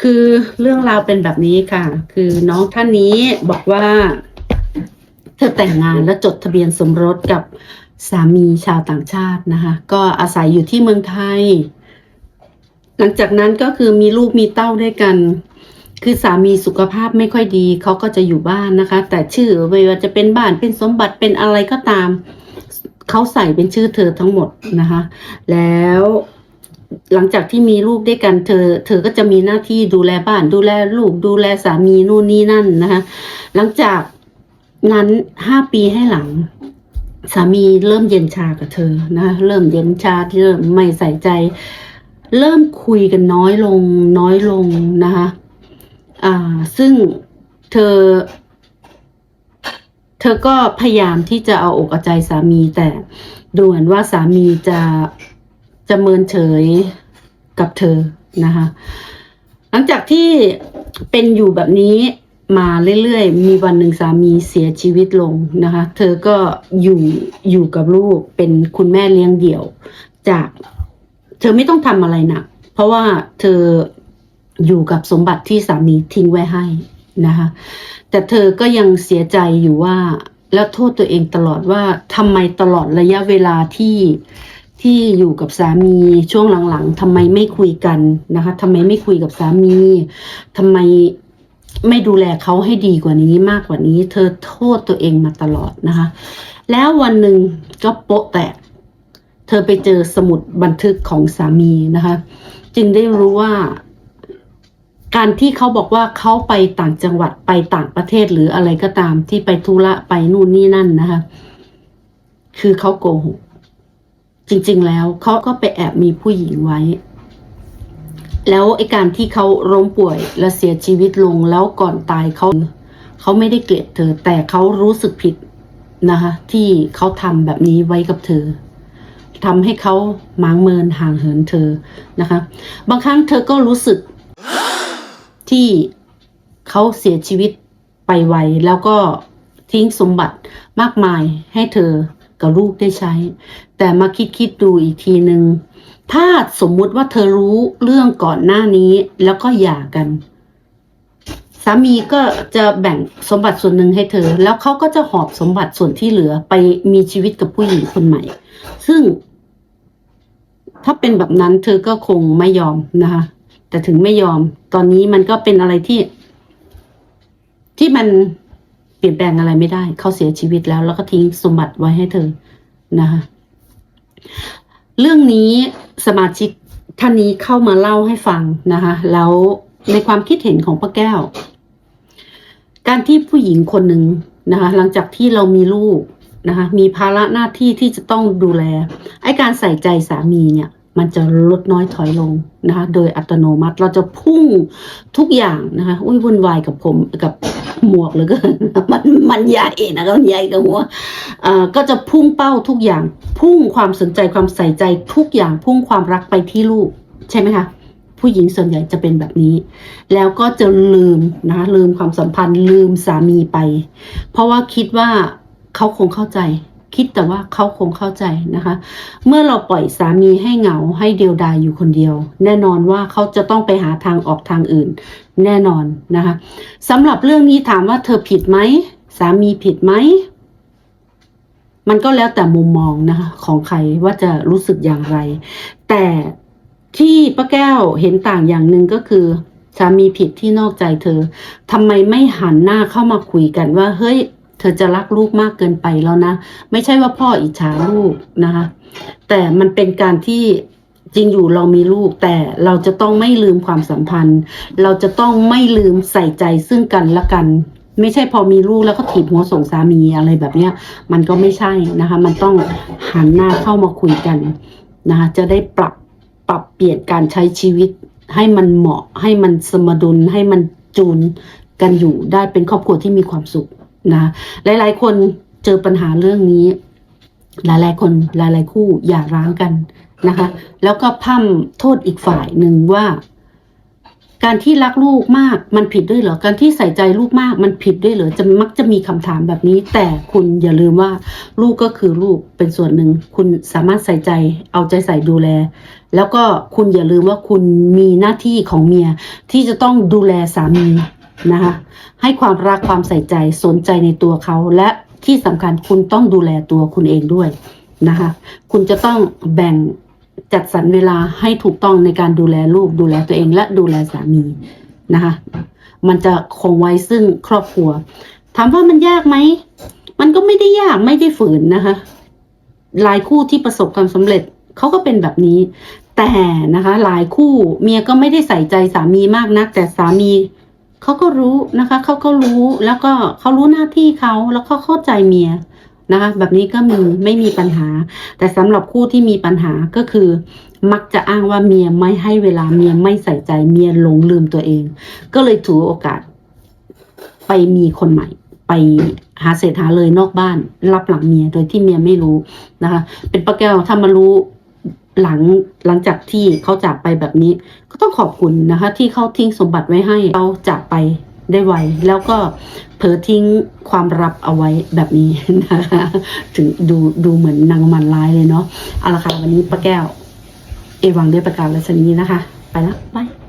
คือเรื่องราวเป็นแบบนี้ค่ะ คือน้องท่านนี้บอกว่า เธอแต่งงานและจดทะเบียนสมรสกับสามีชาวต่างชาตินะคะ ก็อาศัยอยู่ที่เมืองไทย หลังจากนั้นก็คือมีลูกมีเต้าด้วยกัน คือสามีสุขภาพไม่ค่อยดี เขาก็จะอยู่บ้านนะคะ แต่ชื่อไม่ว่าจะเป็นบ้านเป็นสมบัติเป็นอะไรก็ตาม เขาใส่เป็นชื่อเธอทั้งหมดนะคะ แล้ว หลังจากที่มีลูกด้วยกันเธอ เธอก็จะมีหน้าที่ดูแลบ้าน ดูแลลูก ดูแลสามีนู่นนี่นั่นนะคะ หลังจากนั้นห้าปีให้หลัง สามีเริ่มเย็นชากับเธอนะ เริ่มเย็นชาเริ่มไม่ใส่ใจ เริ่มคุยกันน้อยลง น้อยลงนะคะอ่า ซึ่งเธอ เธอก็พยายามที่จะเอาอกเอาใจสามีแต่ดูเหมือนว่าสามีจะ จะเมินเฉยกับเธอนะคะ หลังจากที่เป็นอยู่แบบนี้มาเรื่อยๆ มีวันหนึ่งสามีเสียชีวิตลงนะคะ เธอก็อยู่อยู่กับลูกเป็นคุณแม่เลี้ยงเดี่ยว จากเธอไม่ต้องทำอะไรหนัก เพราะว่าเธออยู่กับสมบัติที่สามีทิ้งไว้ให้นะคะ แต่เธอก็ยังเสียใจอยู่ว่า แล้วโทษตัวเองตลอดว่าทำไมตลอดระยะเวลาที่ ที่อยู่กับสามีช่วงหลังๆทำไมไม่คุยกันนะคะทำไมไม่คุยกับสามีทำไมไม่ดูแลเขาให้ดีกว่านี้มากกว่านี้ เธอโทษตัวเองมาตลอดนะคะ แล้ววันหนึ่งก็โป๊ะแตก เธอไปเจอสมุดบันทึกของสามีนะคะ จึงได้รู้ว่า การที่เขาบอกว่าเขาไปต่างจังหวัดไปต่างประเทศหรืออะไรก็ตามที่ไปธุระไปนู่นนี่นั่นนะคะ คือเขาโกหก จริง ๆ แล้วเขาก็ไปแอบมีผู้หญิงไว้ แล้วไอการที่เขาล้มป่วยและเสียชีวิตลงแล้วก่อนตายเขาเขาไม่ได้เกลียดเธอ แต่เขารู้สึกผิดนะคะที่เขาทำแบบนี้ไว้กับเธอทำให้เขาหมางเมินห่างเหินเธอนะคะ บางครั้งเธอก็รู้สึกที่เขาเสียชีวิตไปไวแล้วก็ทิ้งสมบัติมากมายให้เธอ กับลูกได้ใช้ แต่มาคิดคิดดูอีกทีหนึ่งถ้าสมมุติว่าเธอรู้เรื่องก่อนหน้านี้แล้วก็หย่ากัน สามีก็จะแบ่งสมบัติส่วนหนึ่งให้เธอ แล้วเขาก็จะหอบสมบัติส่วนที่เหลือไปมีชีวิตกับผู้หญิงคนใหม่ ซึ่ง ถ้าเป็นแบบนั้น เธอก็คงไม่ยอมนะคะแต่ถึงไม่ยอม ตอนนี้มันก็เป็นอะไรที่ ที่มัน เปลี่ยนแปลงอะไรไม่ได้ เขาเสียชีวิตแล้ว แล้วก็ทิ้งสมบัติไว้ให้เธอนะคะเรื่องนี้สมาชิกท่านนี้เข้ามาเล่าให้ฟังนะคะแล้วในความคิดเห็นของป้าแก้ว การที่ผู้หญิงคนหนึ่งนะคะ หลังจากที่เรามีลูกนะคะ มีภาระหน้าที่ที่จะต้องดูแลไอ้การใส่ใจสามีเนี่ย มันจะลดน้อยถอยลงนะคะ โดยอัตโนมัติเราจะพุ่งทุกอย่างนะคะ อุ้ยวุ่นวายกับผมกับหมวกเหลยก็มันมันใหญ่นะคะมันใหญ่กับหัวอ่อก็จะพุ่งเป้าทุกอย่าง พุ่งความสนใจความใส่ใจทุกอย่างพุ่งความรักไปที่ลูก ใช่ไหมคะผู้หญิงส่วนใหญ่จะเป็นแบบนี้ แล้วก็จะลืมนะคะลืมความสัมพันธ์ลืมสามีไป เพราะว่าคิดว่าเขาคงเข้าใจ คิดแต่ว่าเขาคงเข้าใจนะคะ เมื่อเราปล่อยสามีให้เหงาให้เดียวดายอยู่คนเดียว แน่นอนว่าเขาจะต้องไปหาทางออกทางอื่น แน่นอนนะคะสำหรับเรื่องนี้ถามว่าเธอผิดไหมสามีผิดไหมมันก็แล้วแต่มุมมองนะคะของใครว่าจะรู้สึกอย่างไร แต่ที่ป้าแก้วเห็นต่างอย่างหนึ่งก็คือสามีผิดที่นอกใจเธอทำไมไม่หันหน้าเข้ามาคุยกันว่าเฮ้ย เธอจะรักลูกมากเกินไปแล้วนะ ไม่ใช่ว่าพ่ออิจฉาลูกนะคะ แต่มันเป็นการที่จริงอยู่เรามีลูก แต่เราจะต้องไม่ลืมความสัมพันธ์ เราจะต้องไม่ลืมใส่ใจซึ่งกันและกัน ไม่ใช่พอมีลูกแล้วก็ถีบหัวส่งสามีอะไรแบบเนี้ย มันก็ไม่ใช่นะคะ มันต้องหันหน้าเข้ามาคุยกันนะคะจะได้ปรับปรับเปลี่ยนการใช้ชีวิตให้มันเหมาะให้มันสมดุลให้มันจูนกันอยู่ได้เป็นครอบครัวที่มีความสุข นะหลายๆ คนเจอปัญหาเรื่องนี้ หลายๆ คนหลายๆ คู่อย่าร้างกันนะคะ แล้วก็พร่ำโทษอีกฝ่ายหนึ่งว่า การที่รักลูกมากมันผิดด้วยเหรอการที่ใส่ใจลูกมากมันผิดด้วยเหรอจะมักจะมีคำถามแบบนี้ แต่คุณอย่าลืมว่า ลูกก็คือลูกเป็นส่วนหนึ่ง คุณสามารถใส่ใจ เอาใจใส่ดูแล แล้วก็คุณอย่าลืมว่าคุณมีหน้าที่ของเมียที่จะต้องดูแลสามี นะคะให้ความรักความใส่ใจสนใจในตัวเขา และที่สำคัญคุณต้องดูแลตัวคุณเองด้วยนะคะคุณจะต้องแบ่งจัดสรรเวลาให้ถูกต้องในการดูแลลูกดูแลตัวเองและดูแลสามีนะคะมันจะคงไว้ซึ่งครอบครัว ถามว่ามันยากไหม มันก็ไม่ได้ยากไม่ได้ฝืนนะคะหลายคู่ที่ประสบความสำเร็จเขาก็เป็นแบบนี้ แต่นะคะ หลายคู่เมียก็ไม่ได้ใส่ใจสามีมากนัก แต่สามี เขาก็รู้นะคะเขาก็รู้แล้วก็เขารู้หน้าที่เขาแล้วเขาเข้าใจเมียนะคะ แบบนี้ก็มีไม่มีปัญหา แต่สำหรับคู่ที่มีปัญหาก็คือ มักจะอ้างว่าเมียไม่ให้เวลาเมียไม่ใส่ใจเมียหลงลืมตัวเอง ก็เลยถือโอกาส ไปมีคนใหม่ ไปหาเศษหาเลยนอกบ้าน รับหลังเมียโดยที่เมียไม่รู้นะคะ เป็นป้าแก้วถ้ามารู้ หลังหลังจากที่เขาจากไปแบบนี้ ก็ต้องขอบคุณนะคะ ที่เขาทิ้งสมบัติไว้ให้เราจากไปได้ไว แล้วก็เผลอทิ้งความรับเอาไว้แบบนี้นะคะถึงดูดูเหมือนนางมันร้ายเลยเนาะเอาละค่ะวันนี้ป้าแก้ว เอวังด้วยประการราชนีนะคะ ไปแล้วบาย